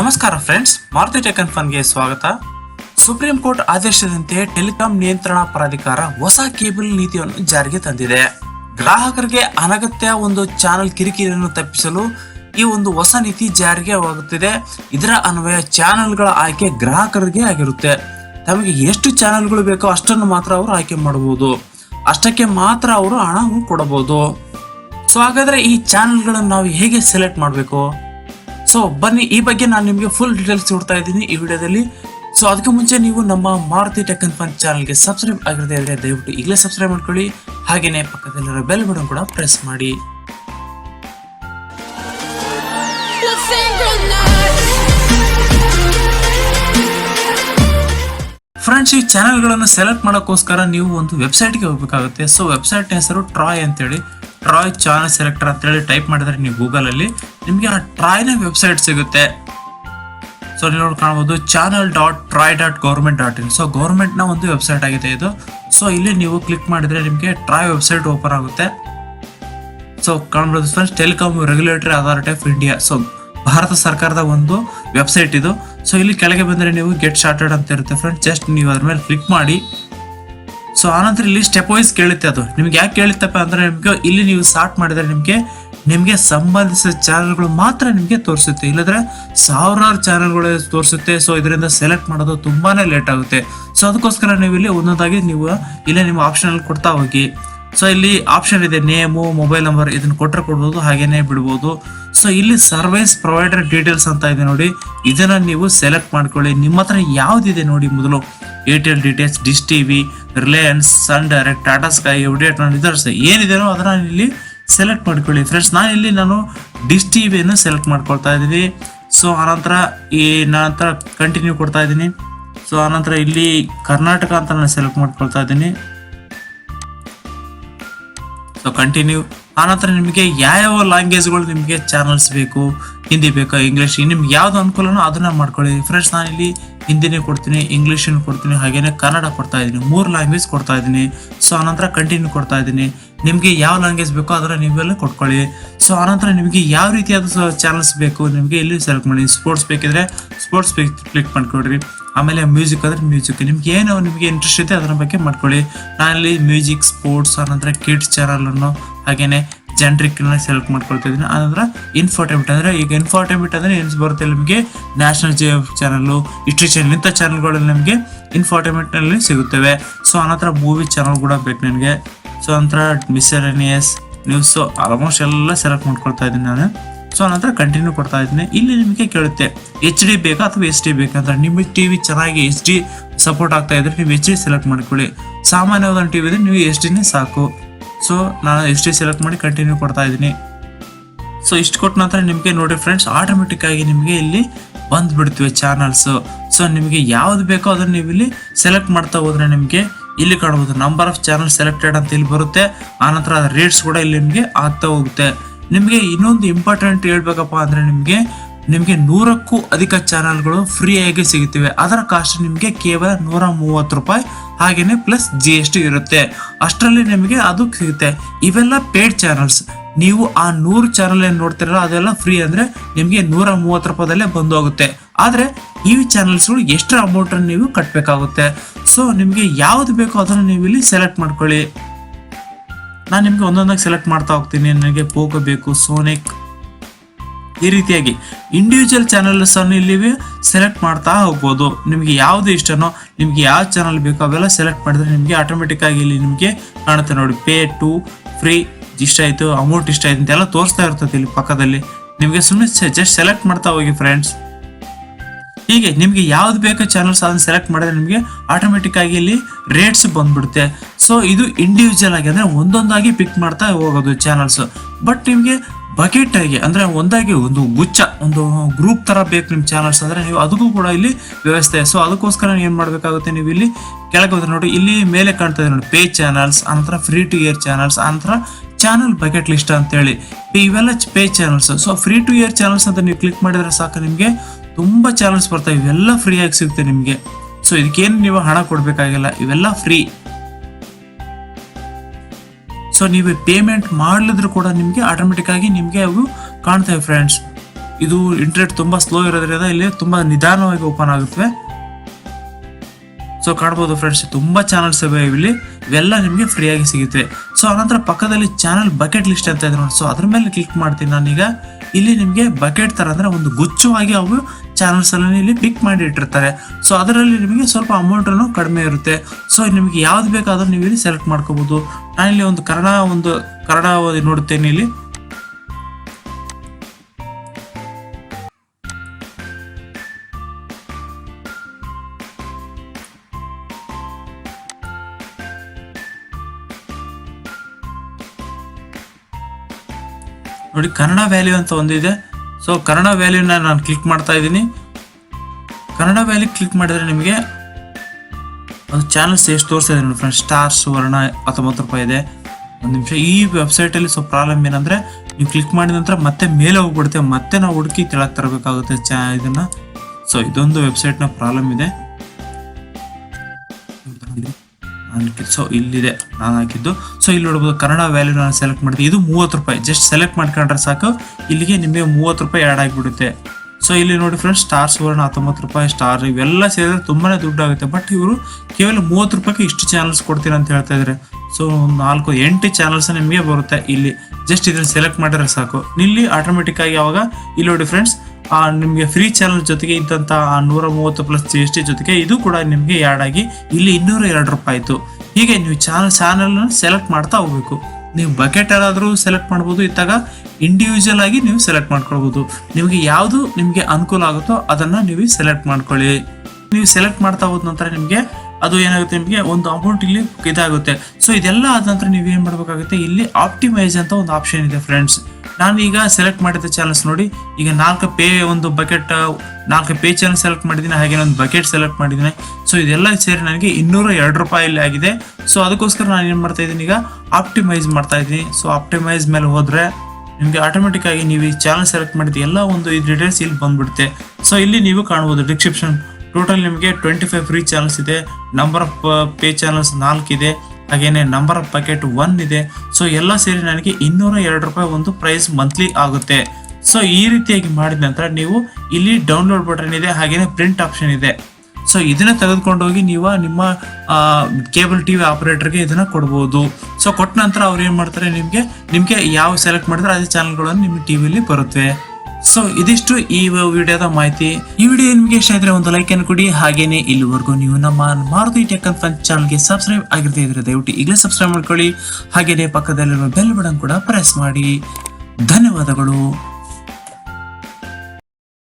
ನಮಸ್ಕಾರ ಫ್ರೆಂಡ್ಸ್ ಮಾರುತಿ ಟೆಕನ್ ಫನ್ಗೆ ಸ್ವಾಗತ. Supreme court ಆದೇಶದಂತೆ ಟೆಲಿಕಾಂ ನಿಯಂತ್ರಣ ಪ್ರಾಧಿಕಾರ ಹೊಸ ಕೇಬಲ್ ನೀತಿಯನ್ನು ಜಾರಿಗೆ ತಂದಿದೆ. ಗ್ರಾಹಕರಿಗೆ ಅನಗತ್ಯ ಒಂದು ಚಾನೆಲ್ ಕಿರಿಕಿರಿಯನ್ನು ತಪ್ಪಿಸಲು ಈ ಒಂದು ಹೊಸ ನೀತಿ ಜಾರಿಗೆ ಆಗುತ್ತಿದೆ. ಇದರ ಅನ್ವಯ ಚಾನಲ್ಗಳ ಆಯ್ಕೆ ಗ್ರಾಹಕರಿಗೆ ಆಗಿರುತ್ತೆ. ತಮಗೆ ಎಷ್ಟು ಚಾನಲ್ಗಳು ಬೇಕೋ ಅಷ್ಟನ್ನು ಮಾತ್ರ ಅವರು ಆಯ್ಕೆ ಮಾಡಬಹುದು. ಅಷ್ಟಕ್ಕೆ ಮಾತ್ರ ಅವರು ಹಣವನ್ನು ಕೊಡಬಹುದು. ಸೊ ಹಾಗಾದ್ರೆ ಈ ಚಾನಲ್ಗಳನ್ನು ನಾವು ಹೇಗೆ ಸೆಲೆಕ್ಟ್ ಮಾಡಬೇಕು? ಸೊ ಬನ್ನಿ, ಈ ಬಗ್ಗೆ ನಾನು ನಿಮಗೆ ಫುಲ್ ಡೀಟೇಲ್ಸ್ ಕೊಡ್ತಾ ಇದ್ದೀನಿ ಈ ವಿಡಿಯೋದಲ್ಲಿ. ಸೊ ಅದಕ್ಕೆ ಮುಂಚೆ ನೀವು ನಮ್ಮ ಮಾರುತಿ ಟೆಕ್ ಅಂಡ್ ಫನ್ ಚಾನಲ್ಗೆ ಸಬ್ಸ್ಕ್ರೈಬ್ ಆಗಿರದೇ ಇದ್ರೆ ದಯವಿಟ್ಟು ಈಗಲೇ ಸಬ್ಸ್ಕ್ರೈಬ್ ಮಾಡ್ಕೊಳ್ಳಿ. ಹಾಗೆಯೇ ಪಕ್ಕದಲ್ಲಿರೋ ಬೆಲ್ ಬಟನ್ ಕೂಡ ಪ್ರೆಸ್ ಮಾಡಿ. ಫ್ರೆಂಡ್ಸ್ ಈ ಚಾನಲ್ಗಳನ್ನು ಸೆಲೆಕ್ಟ್ ಮಾಡೋಕ್ಕೋಸ್ಕರ ನೀವು ಒಂದು ವೆಬ್ಸೈಟ್ಗೆ ಹೋಗಬೇಕಾಗುತ್ತೆ. ಸೊ ವೆಬ್ಸೈಟ್ ಹೆಸರು ಟ್ರಾಯ್ ಅಂತೇಳಿ. ಟ್ರಾಯ್ ಚಾನಲ್ ಸೆಲೆಕ್ಟರ್ ಅಂತೇಳಿ ಟೈಪ್ ಮಾಡಿದ್ರೆ ನೀವು ಗೂಗಲಲ್ಲಿ ನಿಮಗೆ ಆ ಟ್ರಾಯ್ನ ವೆಬ್ಸೈಟ್ ಸಿಗುತ್ತೆ. ಸೊ ನೀವು ನೋಡಿ ಕಾಣ್ಬೋದು channel dot TRAI dot government dot in so ಗೌರ್ಮೆಂಟ್ನ ಒಂದು ವೆಬ್ಸೈಟ್ ಆಗಿದೆ ಇದು. ಸೊ ಇಲ್ಲಿ ನೀವು ಕ್ಲಿಕ್ ಮಾಡಿದ್ರೆ ನಿಮಗೆ ಟ್ರಾಯ್ ವೆಬ್ಸೈಟ್ ಓಪನ್ ಆಗುತ್ತೆ. ಸೊ ಕಾಣ್ಬೋದು friends telecom regulatory authority of India so Bharat ಸರ್ಕಾರದ ಒಂದು ವೆಬ್ಸೈಟ್ ಇದು. ಸೊ ಇಲ್ಲಿ ಕೆಳಗೆ ಬಂದರೆ ನೀವು ಗೆಟ್ ಸ್ಟಾರ್ಟೆಡ್ ಅಂತ ಇರುತ್ತೆ ಫ್ರೆಂಡ್ಸ್ ಜಸ್ಟ್ ನೀವು ಅದ್ರ ಮೇಲೆ ಕ್ಲಿಕ್ ಮಾಡಿ. ಸೊ ಆನಂತರ ಇಲ್ಲಿ ಸ್ಟೆಪ್ ವೈಸ್ ಕೇಳುತ್ತೆ ಅದು. ನಿಮ್ಗೆ ಯಾಕೆ ಕೇಳುತ್ತಪ್ಪ ಅಂದ್ರೆ ನಿಮಗೆ ಇಲ್ಲಿ ನೀವು ಸ್ಟಾರ್ಟ್ ಮಾಡಿದರೆ ನಿಮಗೆ ನಿಮಗೆ ಸಂಬಂಧಿಸಿದ ಚಾನಲ್ಗಳು ಮಾತ್ರ ನಿಮಗೆ ತೋರಿಸುತ್ತೆ. ಇಲ್ಲದ್ರೆ ಸಾವಿರಾರು ಚಾನಲ್ಗಳು ತೋರಿಸುತ್ತೆ. ಸೊ ಇದರಿಂದ ಸೆಲೆಕ್ಟ್ ಮಾಡೋದು ತುಂಬಾನೇ ಲೇಟ್ ಆಗುತ್ತೆ. ಸೊ ಅದಕ್ಕೋಸ್ಕರ ನೀವು ಇಲ್ಲಿ ಒಂದೊಂದಾಗಿ ನೀವು, ಇಲ್ಲೇ ನಿಮ್ಮ ಆಪ್ಷನಲ್ಲಿ ಕೊಡ್ತಾ ಹೋಗಿ. ಸೊ ಇಲ್ಲಿ ಆಪ್ಷನ್ ಇದೆ ನೇಮು ಮೊಬೈಲ್ ನಂಬರ್ ಇದನ್ನ ಕೊಟ್ಟರೆ ಕೊಡ್ಬೋದು, ಹಾಗೇನೆ ಬಿಡ್ಬೋದು. ಸೊ ಇಲ್ಲಿ ಸರ್ವಿಸ್ ಪ್ರೊವೈಡರ್ ಡೀಟೇಲ್ಸ್ ಅಂತ ಇದೆ ನೋಡಿ. ಇದನ್ನ ನೀವು ಸೆಲೆಕ್ಟ್ ಮಾಡ್ಕೊಳ್ಳಿ. ನಿಮ್ಮ ಹತ್ರ ಯಾವ್ದಿದೆ ನೋಡಿ ಮೊದಲು? Airtel details Dish TV Reliance Sun Direct Tata Sky ಎವಿಡೇಟ್ ಇದರ್ಸ್ ಏನಿದೆಯೋ ಅದನ್ನ ಇಲ್ಲಿ ಸೆಲೆಕ್ಟ್ ಮಾಡ್ಕೊಳ್ಳಿ. ಫ್ರೆಂಡ್ಸ್ ನಾನು ಇಲ್ಲಿ ನಾನು ಡಿಶ್ ಟಿವಿಯನ್ನು ಸೆಲೆಕ್ಟ್ ಮಾಡ್ಕೊಳ್ತಾ ಇದ್ದೀನಿ. ಸೊ ಆನಂತರ ಈ ನಂತರ ಕಂಟಿನ್ಯೂ ಕೊಡ್ತಾ ಇದ್ದೀನಿ. ಸೊ ಆನಂತರ ಇಲ್ಲಿ ಕರ್ನಾಟಕ ಅಂತ ನಾನು ಸೆಲೆಕ್ಟ್ ಮಾಡ್ಕೊಳ್ತಾ ಇದ್ದೀನಿ. ಸೊ ಕಂಟಿನ್ಯೂ ಆನಂತರ ನಿಮಗೆ ಯಾವ ಯಾವ ಲ್ಯಾಂಗ್ವೇಜ್ಗಳು ನಿಮಗೆ ಚಾನಲ್ಸ್ ಬೇಕು, ಹಿಂದಿ ಬೇಕಾ ಇಂಗ್ಲೀಷ್ ನಿಮ್ಗೆ ಯಾವ್ದು ಅನುಕೂಲನೋ ಅದನ್ನ ಮಾಡ್ಕೊಳ್ಳಿ. ಫ್ರೆಂಡ್ಸ್ ನಾನು ಇಲ್ಲಿ ಹಿಂದಿನೇ ಕೊಡ್ತೀನಿ ಇಂಗ್ಲೀಷನ್ನು ಕೊಡ್ತೀನಿ, ಹಾಗೇನೆ ಕನ್ನಡ ಕೊಡ್ತಾ ಇದ್ದೀನಿ, ಮೂರು ಲ್ಯಾಂಗ್ವೇಜ್ ಕೊಡ್ತಾ ಇದ್ದೀನಿ. ಸೊ ಆನಂತರ ಕಂಟಿನ್ಯೂ ಕೊಡ್ತಾ ಇದ್ದೀನಿ. ನಿಮಗೆ ಯಾವ ಲ್ಯಾಂಗ್ವೇಜ್ ಬೇಕೋ ಅದರ ನೀವೆಲ್ಲ ಕೊಟ್ಕೊಳ್ಳಿ. ಸೊ ಆನಂತರ ನಿಮಗೆ ಯಾವ ರೀತಿಯಾದ ಚಾನಲ್ಸ್ ಬೇಕು, ನಿಮಗೆ ಇಲ್ಲಿ ಸೆಲೆಕ್ಟ್ ಮಾಡಿ. ಸ್ಪೋರ್ಟ್ಸ್ ಬೇಕಿದ್ರೆ ಸ್ಪೋರ್ಟ್ಸ್ ಕ್ಲಿಕ್ ಮಾಡ್ಕೊಡ್ರಿ. ಆಮೇಲೆ ಮ್ಯೂಸಿಕ್ ಅಂದ್ರೆ ಮ್ಯೂಸಿಕ್ ನಿಮ್ಗೆ ಏನು ನಿಮಗೆ ಇಂಟ್ರೆಸ್ಟ್ ಇದೆ ಅದರ ಬಗ್ಗೆ ಮಾಡ್ಕೊಳ್ಳಿ. ನಾನಲ್ಲಿ ಮ್ಯೂಸಿಕ್ ಸ್ಪೋರ್ಟ್ಸ್ ಆನಂತರ ಕಿಡ್ಸ್ ಚಾನಲ್ ಹಾಗೇನೆ ಜೆಂಟ್ರಿಕ್ ಸೆಲೆಕ್ಟ್ ಮಾಡ್ಕೊಳ್ತಾ ಇದ್ದೀನಿ ಆನಂತರ ಇನ್ಫೋಟೈಮೆಂಟ್ ಅಂದರೆ ಈಗ ಇನ್ಫೋಟೈಮೆಂಟ್ ಅಂದರೆ ಏನು ಬರುತ್ತೆ ನಿಮಗೆ National G channel History channel ಇಂಥ ಚಾನಲ್ಗಳು ನಿಮಗೆ ಇನ್ಫೋಟೈಮೆಂಟ್ನಲ್ಲಿ ಸಿಗುತ್ತವೆ. ಸೊ ಆನಂತರ ಮೂವಿ ಚಾನಲ್ ಕೂಡ ಬೇಕು ನನಗೆ. ಸೊ ನಂತರ ಮಿಸರನಿಯಸ್ ನ್ಯೂಸು ಆಲ್ಮೋಸ್ಟ್ ಎಲ್ಲ ಸೆಲೆಕ್ಟ್ ಮಾಡ್ಕೊಳ್ತಾ ಇದ್ದೀನಿ ನಾನು. ಸೊ ಆನಂತರ ಕಂಟಿನ್ಯೂ ಕೊಡ್ತಾ ಇದ್ದೀನಿ. ಇಲ್ಲಿ ನಿಮಗೆ ಕೇಳುತ್ತೆ ಎಚ್ ಡಿ ಬೇಕಾ ಅಥವಾ ಎಸ್ ಡಿ ಬೇಕಾ ಅಂತ. ನಿಮಗೆ ಟಿವಿ ಚೆನ್ನಾಗಿ ಎಚ್ ಡಿ ಸಪೋರ್ಟ್ ಆಗ್ತಾ ಇದ್ರೆ ನೀವು ಎಚ್ ಡಿ ಸೆಲೆಕ್ಟ್ ಮಾಡ್ಕೊಳ್ಳಿ. ಸಾಮಾನ್ಯವಾದ ಟಿವಿ ಇದೆ ನೀವು ಎಚ್ ಡಿನೇ ಸಾಕು. ಸೊ ನಾನು ಡಿ ಸೆಲೆಕ್ಟ್ ಮಾಡಿ ಕಂಟಿನ್ಯೂ ಕೊಡ್ತಾ ಇದ್ದೀನಿ. ಸೊ ಇಷ್ಟು ಕೊಟ್ಟ ನಂತರ ನಿಮಗೆ ನೋಡಿ ಫ್ರೆಂಡ್ಸ್ ಆಟೋಮೆಟಿಕ್ ಆಗಿ ನಿಮಗೆ ಇಲ್ಲಿ ಬಂದುಬಿಡ್ತೀವಿ ಚಾನಲ್ಸು ಸೊ ನಿಮಗೆ ಯಾವ್ದು ಬೇಕೋ ಅದನ್ನು ನೀವು ಇಲ್ಲಿ ಸೆಲೆಕ್ಟ್ ಮಾಡ್ತಾ ಹೋದ್ರೆ ನಿಮಗೆ ಇಲ್ಲಿ ಕಾಣಬಹುದು ನಂಬರ್ ಆಫ್ ಚಾನಲ್ ಸೆಲೆಕ್ಟೆಡ್ ಅಂತ ಇಲ್ಲಿ ಬರುತ್ತೆ. ಆನಂತರ ರೇಟ್ಸ್ ಕೂಡ ಇಲ್ಲಿ ನಿಮಗೆ ಆಗ್ತಾ ಹೋಗುತ್ತೆ. ನಿಮಗೆ ಇನ್ನೊಂದು ಇಂಪಾರ್ಟೆಂಟ್ ಹೇಳ್ಬೇಕಪ್ಪ ಅಂದ್ರೆ ನಿಮಗೆ ನಿಮಗೆ ನೂರಕ್ಕೂ ಅಧಿಕ ಚಾನಲ್ಗಳು ಫ್ರೀ ಆಗಿ ಸಿಗುತ್ತವೆ. ಅದರ ಕಾಸ್ಟ್ ನಿಮಗೆ ಕೇವಲ ನೂರ ಮೂವತ್ತು ರೂಪಾಯಿ ಹಾಗೇನೆ ಪ್ಲಸ್ ಜಿ ಎಸ್ ಟಿ ಇರುತ್ತೆ. ಅಷ್ಟರಲ್ಲಿ ನಿಮಗೆ ಅದು ಸಿಗುತ್ತೆ. ಇವೆಲ್ಲ ಪೇಡ್ ಚಾನಲ್ಸ್ ನೀವು ಆ ನೂರು ಚಾನಲ್ ಏನು ನೋಡ್ತಿರಲ್ಲ, ಅದೆಲ್ಲ ಫ್ರೀ ಅಂದರೆ ನಿಮಗೆ ನೂರ ಮೂವತ್ತು ರೂಪಾಯಿದಲ್ಲೇ ಬಂದು ಹೋಗುತ್ತೆ ಆದರೆ ಈ ಚಾನಲ್ಸ್ಗಳು ಎಷ್ಟು ಅಮೌಂಟನ್ನು ನೀವು ಕಟ್ಟಬೇಕಾಗುತ್ತೆ ಸೊ ನಿಮಗೆ ಯಾವುದು ಬೇಕೋ ಅದನ್ನು ನೀವು ಇಲ್ಲಿ ಸೆಲೆಕ್ಟ್ ಮಾಡ್ಕೊಳ್ಳಿ. ನಾನು ನಿಮಗೆ ಒಂದೊಂದಾಗಿ ಸೆಲೆಕ್ಟ್ ಮಾಡ್ತಾ ಹೋಗ್ತೀನಿ. ನನಗೆ ಪೋಕೋ ಬೇಕು ಸೋನಿಕ್ ಈ ರೀತಿಯಾಗಿ ಇಂಡಿವಿಜುವಲ್ ಚಾನಲ್ಸ್ ಅನ್ನು ಇಲ್ಲಿ ಸೆಲೆಕ್ಟ್ ಮಾಡ್ತಾ ಹೋಗ್ಬೋದು. ನಿಮಗೆ ಯಾವುದು ಇಷ್ಟನೋ, ನಿಮಗೆ ಯಾವ ಚಾನಲ್ ಬೇಕೋ ಅವೆಲ್ಲ ಸೆಲೆಕ್ಟ್ ಮಾಡಿದ್ರೆ ನಿಮಗೆ ಆಟೋಮೆಟಿಕ್ ಆಗಿ ಇಲ್ಲಿ ನಿಮಗೆ ಕಾಣುತ್ತೆ ನೋಡಿ. ಪೇ ಟು ಫ್ರೀ ಇಷ್ಟ ಆಯಿತು ಅಮೌಂಟ್ ಇಷ್ಟ ಆಯ್ತು ಅಂತೆಲ್ಲ ತೋರಿಸ್ತಾ ಇರ್ತದೆ ಇಲ್ಲಿ ಪಕ್ಕದಲ್ಲಿ. ನಿಮಗೆ ಸುಮ್ಮನೆ ಜಸ್ಟ್ ಸೆಲೆಕ್ಟ್ ಮಾಡ್ತಾ ಹೋಗಿ ಫ್ರೆಂಡ್ಸ್ ಹೀಗೆ ನಿಮಗೆ ಯಾವ್ದು ಬೇಕೋ ಚಾನಲ್ಸ್ ಅದನ್ನು ಸೆಲೆಕ್ಟ್ ಮಾಡಿದ್ರೆ ನಿಮಗೆ ಆಟೋಮೆಟಿಕ್ ಆಗಿ ಇಲ್ಲಿ ರೇಟ್ಸ್ ಬಂದ್ಬಿಡುತ್ತೆ. ಸೊ ಇದು ಇಂಡಿವಿಜುವಲ್ ಆಗಿ ಅಂದ್ರೆ ಒಂದೊಂದಾಗಿ ಪಿಕ್ ಮಾಡ್ತಾ ಹೋಗೋದು ಚಾನಲ್ಸ್ ಬಟ್ ನಿಮಗೆ ಬಕೆಟ್ ಆಗಿ, ಅಂದ್ರೆ ಒಂದಾಗಿ ಒಂದು ಗುಚ್ಛ, ಒಂದು ಗ್ರೂಪ್ ತರ ಬೇಕು ನಿಮ್ ಚಾನಲ್ಸ್ ಅಂದ್ರೆ ನೀವು ಅದಕ್ಕೂ ಕೂಡ ಇಲ್ಲಿ ವ್ಯವಸ್ಥೆ. ಸೊ ಅದಕ್ಕೋಸ್ಕರ ನೀವು ಏನ್ ಮಾಡ್ಬೇಕಾಗುತ್ತೆ ನೀವು ಇಲ್ಲಿ ಕೆಳಗೆ ಹೋದ್ರೆ ನೋಡಿ, ಇಲ್ಲಿ ಮೇಲೆ ಕಾಣ್ತಾ ಇದೆ ನೋಡಿ ಪೇ ಚಾನಲ್ಸ್ ಅಂತರ ಫ್ರೀ ಟು ಇಯರ್ ಚಾನಲ್ಸ್ ಆನಂತರ ಚಾನಲ್ ಬಕೆಟ್ ಲಿಸ್ಟ್ ಅಂತೇಳಿ. ಇವೆಲ್ಲ pay channels so free to air channels ಅಂತ ನೀವು ಕ್ಲಿಕ್ ಮಾಡಿದ್ರೆ ಸಾಕು ನಿಮಗೆ. ತುಂಬಾ ಚಾನಲ್ಸ್ ಬರ್ತಾವೆ, ಇವೆಲ್ಲ ಫ್ರೀ ಆಗಿ ಸಿಗುತ್ತೆ ನಿಮಗೆ. ಸೊ ಇದಕ್ಕೇನು ನೀವು ಹಣ ಕೊಡ್ಬೇಕಾಗಿಲ್ಲ, ಇವೆಲ್ಲ ಫ್ರೀ ಸೊ ನೀವು ಪೇಮೆಂಟ್ ಮಾಡಲಿದ್ರು ಕೂಡ ನಿಮಗೆ ಆಟೋಮೆಟಿಕ್ ಆಗಿ ನಿಮಗೆ ಅವು ಕಾಣ್ತವೆ ಫ್ರೆಂಡ್ಸ್ ಇದು ಇಂಟರ್ನೆಟ್ ತುಂಬ ಸ್ಲೋ ಇರೋದ್ರಿಂದ ಇಲ್ಲಿ ತುಂಬ ನಿಧಾನವಾಗಿ ಓಪನ್ ಆಗುತ್ತವೆ ಸೊ ಕಾಣ್ಬೋದು ಫ್ರೆಂಡ್ಸ್ ತುಂಬ ಚಾನಲ್ಸ್ ಇವೆ ಇಲ್ಲಿ. ಇವೆಲ್ಲ ನಿಮಗೆ ಫ್ರೀಯಾಗಿ ಸಿಗುತ್ತೆ. ಸೊ ಆನಂತರ ಪಕ್ಕದಲ್ಲಿ ಚಾನಲ್ ಬಕೆಟ್ ಲಿಸ್ಟ್ ಅಂತ ಇದೆ ನೋಡಿ. ಸೊ ಅದ್ರ ಮೇಲೆ ಕ್ಲಿಕ್ ಮಾಡ್ತೀನಿ ನಾನೀಗ. ಇಲ್ಲಿ ನಿಮಗೆ ಬಕೆಟ್ ತರ ಅಂದ್ರೆ ಒಂದು ಗುಚ್ಚವಾಗಿ ಅವು ಚಾನಲ್ಸ್ ಅಲ್ಲಿ ಇಲ್ಲಿ ಪಿಕ್ ಮಾಡಿ ಇಟ್ಟಿರ್ತಾರೆ. ಸೊ ಅದರಲ್ಲಿ ನಿಮಗೆ ಸ್ವಲ್ಪ ಅಮೌಂಟ್ ಅನ್ನು ಕಡಿಮೆ ಇರುತ್ತೆ. ಸೊ ನಿಮಗೆ ಯಾವ್ದು ಬೇಕಾದರೂ ನೀವು ಇಲ್ಲಿ ಸೆಲೆಕ್ಟ್ ಮಾಡ್ಕೋಬಹುದು ನಾನಿಲ್ಲಿ ಒಂದು ಕನ್ನಡ ಒಂದು ಕನ್ನಡ ನೋಡುತ್ತೇನೆ ಇಲ್ಲಿ. ನೋಡಿ, ಕನ್ನಡ ವ್ಯಾಲ್ಯೂ ಅಂತ ಒಂದಿದೆ. ಸೊ ಕನ್ನಡ ವ್ಯಾಲ್ಯೂನ ನಾನು ಕ್ಲಿಕ್ ಮಾಡ್ತಾ ಇದ್ದೀನಿ. ಕನ್ನಡ ವ್ಯಾಲ್ಯೂ ಕ್ಲಿಕ್ ಮಾಡಿದ್ರೆ ನಿಮಗೆ ಒಂದು ಚಾನಲ್ಸ್ ಎಷ್ಟು ತೋರಿಸ್ತಾ ಇದೆ ನೋಡಿ ಫ್ರೆಂಡ್ಸ್ ಸ್ಟಾರ್ ಸುವರ್ಣ ಹತ್ತೊಂಬತ್ತು ರೂಪಾಯಿ ಇದೆ. ಒಂದು ನಿಮಿಷ. ಈ ವೆಬ್ಸೈಟಲ್ಲಿ ಸೊ ಪ್ರಾಬ್ಲಮ್ ಏನಂದರೆ, ನೀವು ಕ್ಲಿಕ್ ಮಾಡಿದ ನಂತರ ಮತ್ತೆ ಮೇಲೆ ಹೋಗ್ಬಿಡುತ್ತೆ. ಮತ್ತೆ ನಾವು ಹುಡುಕಿ ಕೆಳಗೆ ತರಬೇಕಾಗುತ್ತೆ ಚಾ ಇದನ್ನು. ಸೊ ಇದೊಂದು ವೆಬ್ಸೈಟ್ನ ಪ್ರಾಬ್ಲಮ್ ಇದೆ. ಸೊ ಇಲ್ಲಿದೆ ನಾನು ಹಾಕಿದ್ದು. ಸೊ ಇಲ್ಲಿ ನೋಡ್ಬೋದು ಕನ್ನಡ ವ್ಯಾಲ್ಯೂ ನಾನು ಸೆಲೆಕ್ಟ್ ಮಾಡಿದೆ ಇದು ಮೂವತ್ತು ರೂಪಾಯಿ. ಜಸ್ಟ್ ಸೆಲೆಕ್ಟ್ ಮಾಡ್ಕೊಂಡ್ರೆ ಸಾಕು. ಇಲ್ಲಿಗೆ ನಿಮಗೆ ಮೂವತ್ತು ರೂಪಾಯಿ ಆ್ಯಡ್ ಆಗಿಬಿಡುತ್ತೆ. ಸೊ ಇಲ್ಲಿ ನೋಡಿ ಫ್ರೆಂಡ್ಸ್ ಸ್ಟಾರ್ ಸುವರ್ಣ ಹತ್ತೊಂಬತ್ತು ರೂಪಾಯಿ ಸ್ಟಾರ್ ಇವೆಲ್ಲ ಸೇರಿದ್ರೆ ತುಂಬಾ ದುಡ್ಡು ಆಗುತ್ತೆ. ಬಟ್ ಇವರು ಕೇವಲ ಮೂವತ್ತು ರೂಪಾಯಿಗೆ ಇಷ್ಟು ಚಾನಲ್ಸ್ ಕೊಡ್ತೀನಿ ಅಂತ ಹೇಳ್ತಾ ಇದ್ದಾರೆ. ಸೊ ನಾಲ್ಕು, ಎಂಟು ಚಾನಲ್ಸ್ ನಿಮಗೆ ಬರುತ್ತೆ ಇಲ್ಲಿ. ಜಸ್ಟ್ ಇದ್ರಲ್ಲಿ ಸೆಲೆಕ್ಟ್ ಮಾಡಿದ್ರೆ ಸಾಕು. ಇಲ್ಲಿ ಆಟೋಮೆಟಿಕ್ ಆಗಿ ಅವಾಗ, ಇಲ್ಲಿ ನೋಡಿ ಫ್ರೆಂಡ್ಸ್ ನಿಮಗೆ ಫ್ರೀ ಚಾನಲ್ ಜೊತೆಗೆ ಇದ್ದಂಥ ನೂರ ಮೂವತ್ತು ಪ್ಲಸ್ ಜಿ ಎಸ್ ಟಿ ಜೊತೆಗೆ ಇದು ಕೂಡ ನಿಮಗೆ ಆ್ಯಡ್ ಆಗಿ ಇಲ್ಲಿ ಇನ್ನೂರ ಎರಡು ರೂಪಾಯಿ ಆಯಿತು. ಹೀಗೆ ನೀವು ಚಾನಲ್ ಚಾನಲ್ ಸೆಲೆಕ್ಟ್ ಮಾಡ್ತಾ ಹೋಗ್ಬೇಕು. ನೀವು ಬಕೆಟ್ ಎಲ್ಲಾದರೂ ಸೆಲೆಕ್ಟ್ ಮಾಡ್ಬೋದು, ಇದ್ದಾಗ ಇಂಡಿವಿಜುವಲ್ ಆಗಿ ನೀವು ಸೆಲೆಕ್ಟ್ ಮಾಡ್ಕೊಳ್ಬೋದು. ನಿಮಗೆ ಯಾವುದು ನಿಮಗೆ ಅನುಕೂಲ ಆಗುತ್ತೋ ಅದನ್ನು ನೀವು ಸೆಲೆಕ್ಟ್ ಮಾಡ್ಕೊಳ್ಳಿ. ನೀವು ಸೆಲೆಕ್ಟ್ ಮಾಡ್ತಾ ಹೋದ ನಂತರ ನಿಮಗೆ ಅದು ಏನಾಗುತ್ತೆ ನಿಮಗೆ ಒಂದು ಅಮೌಂಟ್ ಇಲ್ಲಿ ಇದಾಗುತ್ತೆ. ಸೊ ಇದೆಲ್ಲ ಆದ ನಂತರ ನೀವು ಏನು ಮಾಡಬೇಕಾಗುತ್ತೆ? ಇಲ್ಲಿ ಆಪ್ಟಿಮೈಸ್ ಅಂತ ಒಂದು ಆಪ್ಷನ್ ಇದೆ ಫ್ರೆಂಡ್ಸ್ ನಾನು ಈಗ ಸೆಲೆಕ್ಟ್ ಮಾಡಿದ ಚಾನಲ್ಸ್ ನೋಡಿ, ಈಗ ನಾಲ್ಕು ಪೇ ಒಂದು ಬಕೆಟ್ ನಾಲ್ಕು ಪೇ ಚಾನಲ್ ಸೆಲೆಕ್ಟ್ ಮಾಡಿದ್ದೀನಿ ಹಾಗೆ ಒಂದು ಬಕೆಟ್ ಸೆಲೆಕ್ಟ್ ಮಾಡಿದ್ದೀನಿ. ಸೊ ಇದೆಲ್ಲ ಸೇರಿ ನನಗೆ ಇನ್ನೂರ ಎರಡು ರೂಪಾಯಿ ಆಗಿದೆ. ಸೊ ಅದಕ್ಕೋಸ್ಕರ ನಾನು ಏನು ಮಾಡ್ತಾ ಇದ್ದೀನಿ ಈಗ ಆಪ್ಟಿಮೈಸ್ ಮಾಡ್ತಾ ಇದ್ದೀನಿ. ಸೊ ಆಪ್ಟಿಮೈಸ್ ಮೇಲೆ ಹೋದರೆ ನಿಮಗೆ ಆಟೋಮೆಟಿಕ್ ಆಗಿ ನೀವು ಈ ಚಾನಲ್ ಸೆಲೆಕ್ಟ್ ಮಾಡಿದ ಎಲ್ಲ ಒಂದು ಈ ಡೀಟೇಲ್ಸ್ ಇಲ್ಲಿ ಬಂದ್ಬಿಡುತ್ತೆ. ಸೊ ಇಲ್ಲಿ ನೀವು ಕಾಣ್ಬೋದು ಡಿಸ್ಕ್ರಿಪ್ಷನ್ ಟೋಟಲ್ ನಿಮಗೆ ಟ್ವೆಂಟಿ ಫೈವ್ ಫ್ರೀ ಚಾನಲ್ಸ್ ಇದೆ ನಂಬರ್ ಆಫ್ ಪೇ ಚಾನಲ್ಸ್ ನಾಲ್ಕು ಇದೆ, ಹಾಗೇನೆ ನಂಬರ್ ಆಫ್ ಪ್ಯಾಕೆಟ್ ಒನ್ ಇದೆ. ಸೊ ಎಲ್ಲ ಸೇರಿ ನನಗೆ ಇನ್ನೂರ ಎರಡು ರೂಪಾಯಿ ಒಂದು ಪ್ರೈಸ್ ಮಂತ್ಲಿ ಆಗುತ್ತೆ. ಸೊ ಈ ರೀತಿಯಾಗಿ ಮಾಡಿದ ನಂತರ ನೀವು ಇಲ್ಲಿ ಡೌನ್ಲೋಡ್ ಬಟನ್ ಇದೆ, ಹಾಗೇನೆ ಪ್ರಿಂಟ್ ಆಪ್ಷನ್ ಇದೆ. ಸೊ ಇದನ್ನ ತೆಗೆದುಕೊಂಡೋಗಿ ನೀವು ನಿಮ್ಮ ಕೇಬಲ್ ಟಿವಿ ಆಪರೇಟರ್ಗೆ ಇದನ್ನ ಕೊಡ್ಬೋದು. ಸೊ ಕೊಟ್ಟ ನಂತರ ಅವ್ರು ಏನು ಮಾಡ್ತಾರೆ ನಿಮಗೆ ನಿಮಗೆ ಯಾವ ಸೆಲೆಕ್ಟ್ ಮಾಡಿದ್ರೆ ಅದೇ ಚಾನಲ್ಗಳನ್ನು ನಿಮ್ಮ ಟಿವಿಲಿ ಬರುತ್ತೆ. ಸೊ ಇದಿಷ್ಟು ಈ ವಿಡಿಯೋದ ಮಾಹಿತಿ. ಈ ವಿಡಿಯೋ ನಿಮಗೆ ಇಷ್ಟ ಇದ್ರೆ ಒಂದು ಲೈಕ್ ಅನ್ನು ಕೊಡಿ. ಹಾಗೇನೆ ಇಲ್ಲಿವರೆಗೂ ನೀವು ನಮ್ಮ ಮಾರುತಿ ಟೆಕ್ ಅಂತ ಚಾನಲ್ಗೆ ಸಬ್ಸ್ಕ್ರೈಬ್ ಆಗಿರದೇ ಇದ್ರೆ ದಯವಿಟ್ಟು ಈಗಲೇ ಸಬ್ಸ್ಕ್ರೈಬ್ ಮಾಡ್ಕೊಳ್ಳಿ. ಹಾಗೇನೆ ಪಕ್ಕದಲ್ಲಿರುವ ಬೆಲ್ ಬಟನ್ ಕೂಡ ಪ್ರೆಸ್ ಮಾಡಿ. ಧನ್ಯವಾದಗಳು.